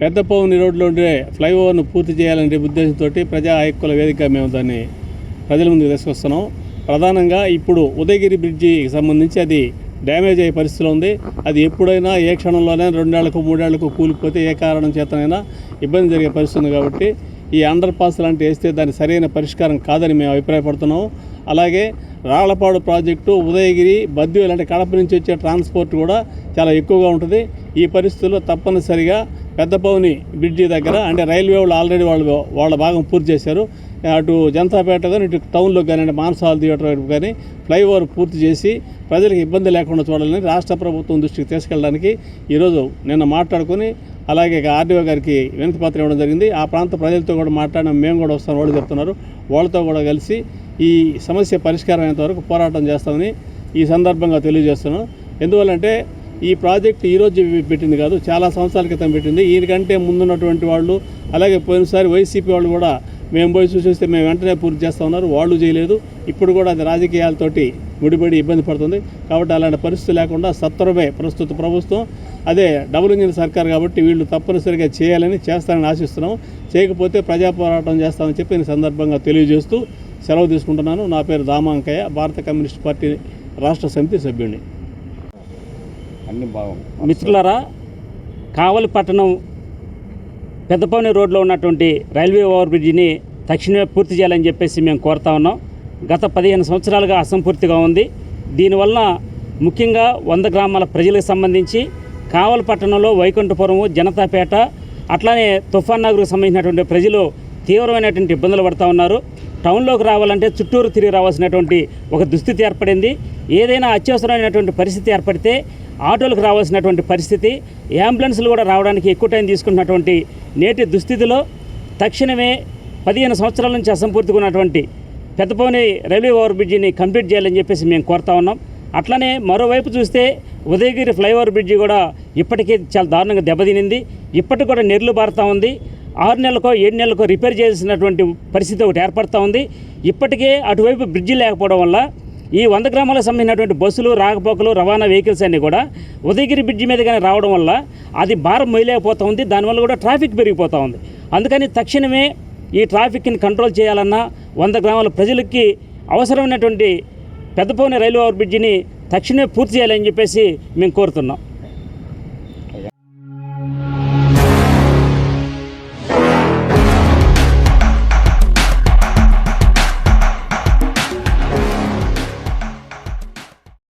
పెద్దపవని రోడ్లో ఉండే ఫ్లైఓవర్ను పూర్తి చేయాలనే ఉద్దేశంతో ప్రజా హక్కుల వేదిక మేము దాన్ని ప్రజల ముందుకు తీసుకొస్తున్నాం. ప్రధానంగా ఇప్పుడు ఉదయగిరి బ్రిడ్జికి సంబంధించి అది డ్యామేజ్ అయ్యే పరిస్థితిలో ఉంది. అది ఎప్పుడైనా ఏ క్షణంలోనే రెండేళ్ళకు మూడేళ్ళకు కూలిపోతే ఏ కారణం చేతనైనా ఇబ్బంది జరిగే పరిస్థితి ఉంది కాబట్టి ఈ అండర్ పాస్ లాంటివి వేస్తే దాని సరైన పరిష్కారం కాదని మేము అభిప్రాయపడుతున్నాము అలాగే రాళ్ళపాడు ప్రాజెక్టు ఉదయగిరి బద్ది ఇలాంటి కడప నుంచి వచ్చే ట్రాన్స్పోర్ట్ కూడా చాలా ఎక్కువగా ఉంటుంది. ఈ పరిస్థితుల్లో తప్పనిసరిగా పెద్దపౌని బ్రిడ్జి దగ్గర అంటే రైల్వే వాళ్ళు ఆల్రెడీ వాళ్ళు వాళ్ళ భాగం పూర్తి చేశారు. అటు జనతాపేట కానీ ఇటు టౌన్లో కానీ అంటే మానసాల థియేటర్ వైపు కానీ ఫ్లైఓవర్ పూర్తి చేసి ప్రజలకు ఇబ్బంది లేకుండా చూడాలని రాష్ట్ర ప్రభుత్వం దృష్టికి తీసుకెళ్ళడానికి ఈరోజు నిన్న మాట్లాడుకొని అలాగే ఆర్డీఓ గారికి వినతి పత్రం ఇవ్వడం జరిగింది. ఆ ప్రాంత ప్రజలతో కూడా మాట్లాడిన మేము కూడా వస్తాం వాళ్ళు చెప్తున్నారు. వాళ్ళతో కూడా కలిసి ఈ సమస్య పరిష్కారం అయ్యేంత వరకు పోరాటం చేస్తామని ఈ సందర్భంగా తెలియజేస్తున్నాను. ఎందువల్లంటే ఈ ప్రాజెక్ట్ ఈరోజు పెట్టింది కాదు చాలా సంవత్సరాల క్రితం పెట్టింది. దీనికంటే ముందున్నటువంటి వాళ్ళు అలాగే పోయినసారి వైసీపీ వాళ్ళు కూడా మేము పోయి చూసేస్తే మేము వెంటనే పూర్తి చేస్తా ఉన్నారు. వాళ్ళు చేయలేదు. ఇప్పుడు కూడా అది రాజకీయాలతోటి ముడిపడి ఇబ్బంది పడుతుంది. కాబట్టి అలాంటి పరిస్థితి లేకుండా సత్వరమే ప్రస్తుత ప్రభుత్వం. అదే డబుల్ ఇంజిన్ సర్కార్ కాబట్టి వీళ్ళు తప్పనిసరిగా చేయాలని చేస్తారని ఆశిస్తున్నాం చేయకపోతే ప్రజా పోరాటం చేస్తామని చెప్పి ఈ సందర్భంగా తెలియజేస్తూ సెలవు తీసుకుంటున్నాను. నా పేరు దామాంకయ్య భారత కమ్యూనిస్ట్ పార్టీ రాష్ట్ర సమితి సభ్యుడిని. అన్ని బాగుంది మిత్రులారా కావలి పట్టణం పెద్దపౌని రోడ్లో ఉన్నటువంటి రైల్వే ఓవర్ బ్రిడ్జిని తక్షణమే పూర్తి చేయాలని చెప్పేసి మేము కోరుతా ఉన్నాం. గత పదిహేను సంవత్సరాలుగా అసంపూర్తిగా ఉంది. దీనివల్ల ముఖ్యంగా వంద గ్రామాల ప్రజలకు సంబంధించి కావల పట్టణంలో వైకుంఠపురము జనతాపేట అట్లానే తుఫాన్ నగర్కు సంబంధించినటువంటి ప్రజలు తీవ్రమైనటువంటి ఇబ్బందులు పడుతూ ఉన్నారు. టౌన్లోకి రావాలంటే చుట్టూరు తిరిగి రావాల్సినటువంటి ఒక దుస్థితి ఏర్పడింది. ఏదైనా అత్యవసరమైనటువంటి పరిస్థితి ఏర్పడితే ఆటోలకు రావాల్సినటువంటి పరిస్థితి అంబులెన్స్లు కూడా రావడానికి ఎక్కువ టైం తీసుకుంటున్నటువంటి నేటి దుస్థితిలో తక్షణమే పదిహేను సంవత్సరాల నుంచి అసంపూర్తిగా ఉన్నటువంటి పెద్దపోని రైల్వే ఓవర్ బ్రిడ్జిని కంప్లీట్ చేయాలని చెప్పేసి మేము కోరుతా ఉన్నాం. అట్లనే మరోవైపు చూస్తే ఉదయగిరి ఫ్లైఓవర్ బ్రిడ్జి కూడా ఇప్పటికీ చాలా దారుణంగా దెబ్బతినింది. ఇప్పటికి కూడా నెర్లు బారుతూ ఉంది. ఆరు నెలలకో ఏడు నెలలకో రిపేర్ చేయాల్సినటువంటి పరిస్థితి ఒకటి ఏర్పడుతూ ఉంది. ఇప్పటికే అటువైపు బ్రిడ్జి లేకపోవడం వల్ల ఈ వంద గ్రామాలకు సంబంధించినటువంటి బస్సులు రాకపోకలు రవాణా వెహికల్స్ అన్నీ కూడా ఉదయగిరి బ్రిడ్జి మీద కానీ రావడం వల్ల అది భారం మొయలేకపోతూ ఉంది. దానివల్ల కూడా ట్రాఫిక్ పెరిగిపోతూ ఉంది. అందుకని తక్షణమే ఈ ట్రాఫిక్ని కంట్రోల్ చేయాలన్నా వంద గ్రామాల ప్రజలకి అవసరమైనటువంటి పెద్దపోని రైల్వే ఓవర్ బ్రిడ్జిని తక్షణమే పూర్తి చేయాలని చెప్పేసి మేము కోరుతున్నాం.